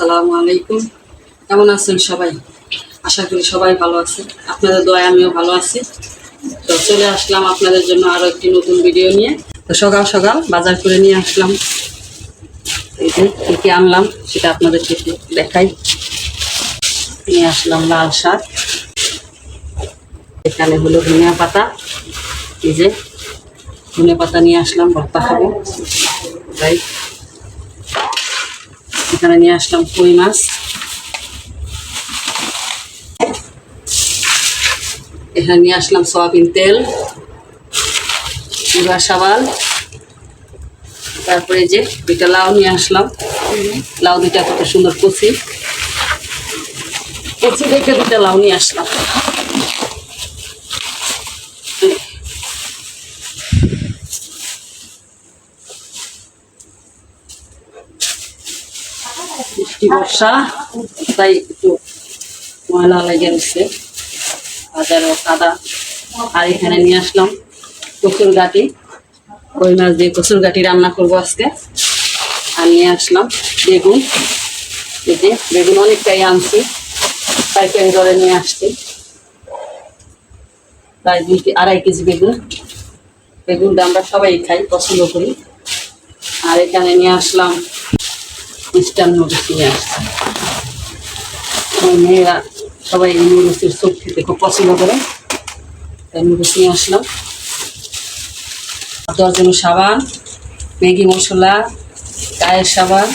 আসসালামু আলাইকুম। কেমন আছেন সবাই? আশা করি সবাই ভালো আছে আপনাদের দয়া আমিও ভালো আছি। তো চলে আসলাম আপনাদের জন্য আরও একটি নতুন ভিডিও নিয়ে। তো সকাল সকাল বাজার করে নিয়ে আসলাম। এই যে কী আনলাম সেটা আপনাদেরকে একটু দেখাই। নিয়ে আসলাম লাল শাক। এখানে হলো ধনিয়া পাতা। এই যে ধনে পাতা নিয়ে আসলাম, ভর্তা খাব। তাই এখানে নিয়ে আসলাম কই মাছ। এখানে নিয়ে আসলাম সয়াবিন তেল চুড়া সাবাল তারপরে যে দুইটা লাউ নিয়ে আসলাম। লাউ দুইটা কত সুন্দর কচি। কচি দেখে দুইটা লাউ নিয়ে আসলাম। বৃষ্টি, বর্ষা, তাই একটু ময়লা লেগে গেছে বাজারও কাদা আর এখানে নিয়ে আসলাম কচুর গাটি কই মাছ দিয়ে কচুর গাটি রান্না করব আজকে। আর নিয়ে আসলাম বেগুন। যে বেগুন অনেকটাই আনছি। পাইকারি দরে নিয়ে আসছি। প্রায় দুই আড়াই কেজি বেগুন। বেগুনটা আমরা সবাই খাই, পছন্দ করি। আর এখানে নিয়ে আসলাম মিষ্টান্ন নুডলস নিয়ে আসছি। আমার মেয়েরা সবাই নুডলসের চোখ খেতে খুব পছন্দ করে। তাই নুডলস নিয়ে আসলাম। দশজন সাবান, ম্যাগি মশলা গায়ের সাবান।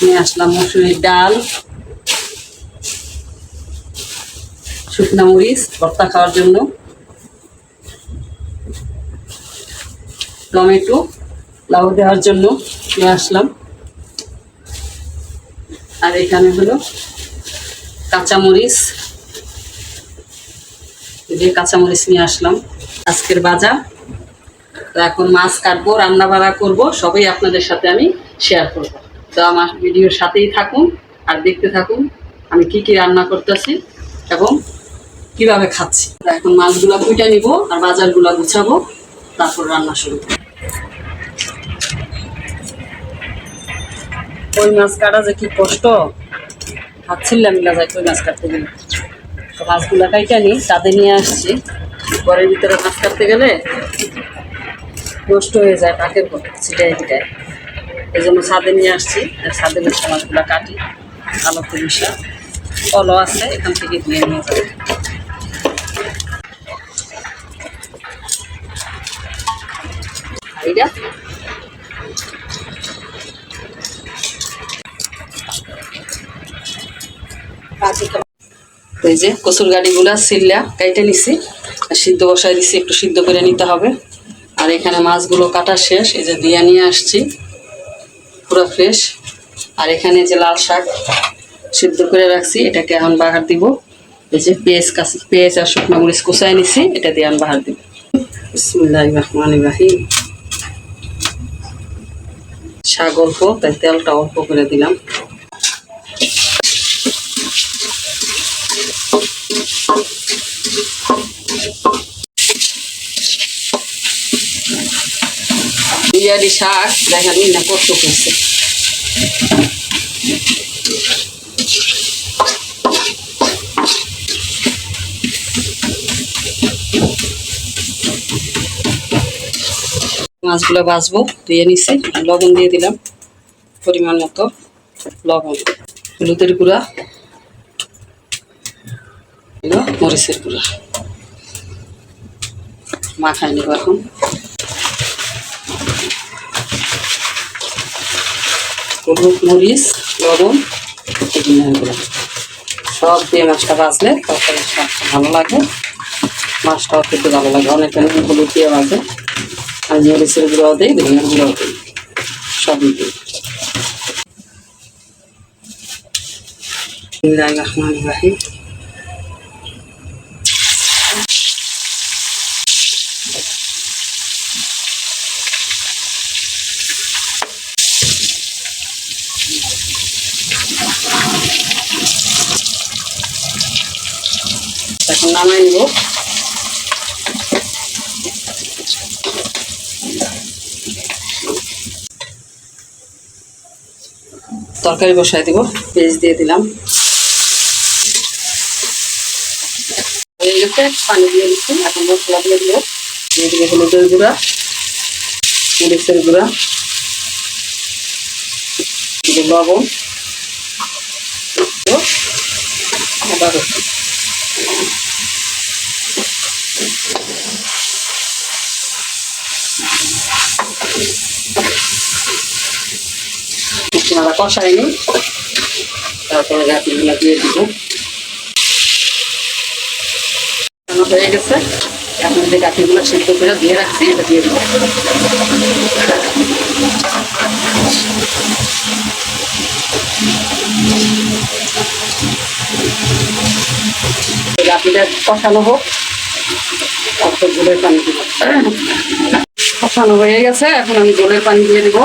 নিয়ে আসলাম মসুরির ডাল, শুকনা মরিচ, ভর্তা খাওয়ার জন্য। টমেটো লাউ দেওয়ার জন্য নিয়ে আসলাম। আর এখানে হলো কাঁচামরিচ। এই যে কাঁচামরিচ নিয়ে আসলাম। আজকের বাজার। তো এখন মাছ কাটবো, রান্না বাড়া করব, সবই আপনাদের সাথে আমি শেয়ার করব। তো আমার ভিডিওর সাথেই থাকুন আর দেখতে থাকুন আমি কি কি রান্না করতেছি এবং কীভাবে খাচ্ছি। এখন মাছগুলো কুইটা নিব আর বাজারগুলো গুছাবো, তারপর রান্না শুরু করব। কই মাছ কাটা যে কি কষ্ট? হাত মিলা যায় কই মাছ কাটতে গেলে। তো মাছগুলো কাইটা নি তাদের নিয়ে আসছি। ঘরের ভিতরে মাছ কাটতে গেলে নষ্ট হয়ে যায়, পাকের ছিটাই ছিটাই এই জন্য ছাদে নিয়ে আসছি, আর ছাদে বসে মাছগুলো কাটি। আলোতে মিশা কলও আছে, এখান থেকে দিয়ে নিয়ে যাবে। এইটা এই যে কচুর গাড়িগুলা সিল্লা কাইটে নিছি, আর সিদ্ধ বসাই দিছি, একটু সিদ্ধ করে নিতে হবে। আর এখানে মাছগুলো কাটা শেষ, এই যে দিয়া নিয়ে আসছি, পুরো ফ্রেশ আর এখানে যে লাল শাক সিদ্ধ করে রাখছি, এটাকে এখন বাহার দিব। এই যে পেঁয়াজ কাঁচি পেঁয়াজ আর শুকনো মরিচ কুচাই নিছি, এটা দিয়ে আমি বাহার দিব। বিসমিল্লাহ শাক অল্প, তাই তেলটা অল্প করে দিলাম। বিরিয়ানি শাক দেখেন না কত করছে মাছগুলো ভাজবো, ধুয়ে নিছি লবণ দিয়ে দিলাম পরিমাণ মতো লবণ, হলুদের গুঁড়া, মরিচের গুঁড়া। মাখাই নেব এখন। হলুদ, মরিচ, লবণ, এগুলো সব দিয়ে মাছটা বাজলে তারপরে স্বাদটা ভালো লাগে। মাছটাও খেতে ভালো লাগে। অনেক নুন, হলুদ দিয়ে বাজে আর মরিচের গুঁড়াও দিই, ধনিয়ার গুঁড়াও দিই। সবই দিই। এখন নামাই নিব। তরকারি বসাই দিব, পেঁয়াজ দিয়ে দিলাম। হয়ে গেছে পানি দিয়ে দিচ্ছি, এখন মশলা দিয়ে দিব। দিয়ে দিবে হলুদের গুঁড়া, মরিচের গুঁড়া লবণ। আদা রসুন কষাই নি তারপরে গাছগুলো দিয়ে দিব। হয়ে গেছে। এখন যে গাঠিগুলো সিদ্ধ করে দিয়ে রাখছি, এটা দিয়ে দিব। গাঠিটা কষানো হোক। তারপর জলের পানি দিব। কষানো হয়ে গেছে, এখন আমি জলের পানি দিয়ে দিব।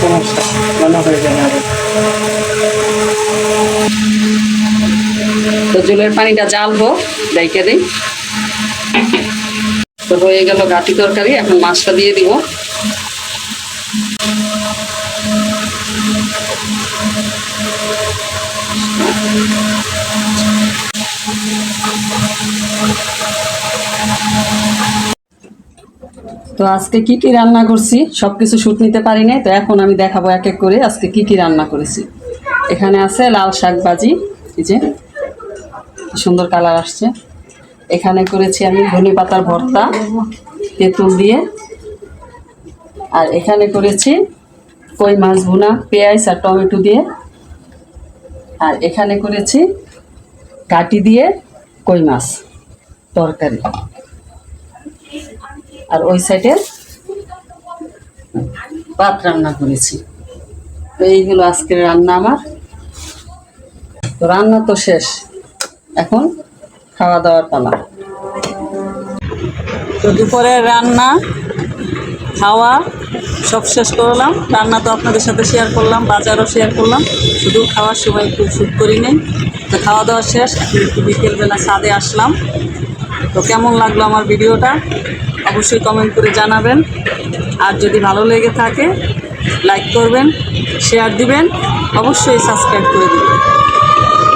সমস্যা রান্না হয়ে যাবে আগে তো জলের পানিটা জ্বালবো ডাইকে দিই। তো হয়ে গেল গাটি তরকারি, এখন মাছটা দিয়ে দিব। তো আজকে কি কি রান্না করছি সব কিছু শুট নিতে পারি নাই, তো এখন আমি দেখাবো এক এক করে আজকে কি কি রান্না করেছি। এখানে আছে লাল শাক ভাজি, এই যে। সুন্দর কালার আসছে। এখানে করেছি আমি ধনে পাতার ভর্তা, তেঁতুল দিয়ে। আর এখানে করেছি কই মাছ ভুনা, পেঁয়াজ আর টমেটো দিয়ে। আর এখানে করেছি কাটি দিয়ে কই মাছ তরকারি। আর ওই সাইডে ভাত রান্না করেছি। তো এইগুলো আজকের রান্না আমার। রান্না তো শেষ। এখন খাওয়া দাওয়ার পালা। তো দুপুরের রান্না, খাওয়া সব শেষ করলাম। রান্না তো আপনাদের সাথে শেয়ার করলাম, বাজারও শেয়ার করলাম। শুধু খাওয়ার সময় একটু শ্যুট করি নেই। তো খাওয়া দাওয়া শেষ, এখন একটু বিকেলবেলা ছাদে আসলাম। তো কেমন লাগল আমার ভিডিওটা? অবশ্যই কমেন্ট করে জানাবেন। আর যদি ভালো লেগে থাকে লাইক করবেন শেয়ার দিবেন। অবশ্যই সাবস্ক্রাইব করে দিবেন।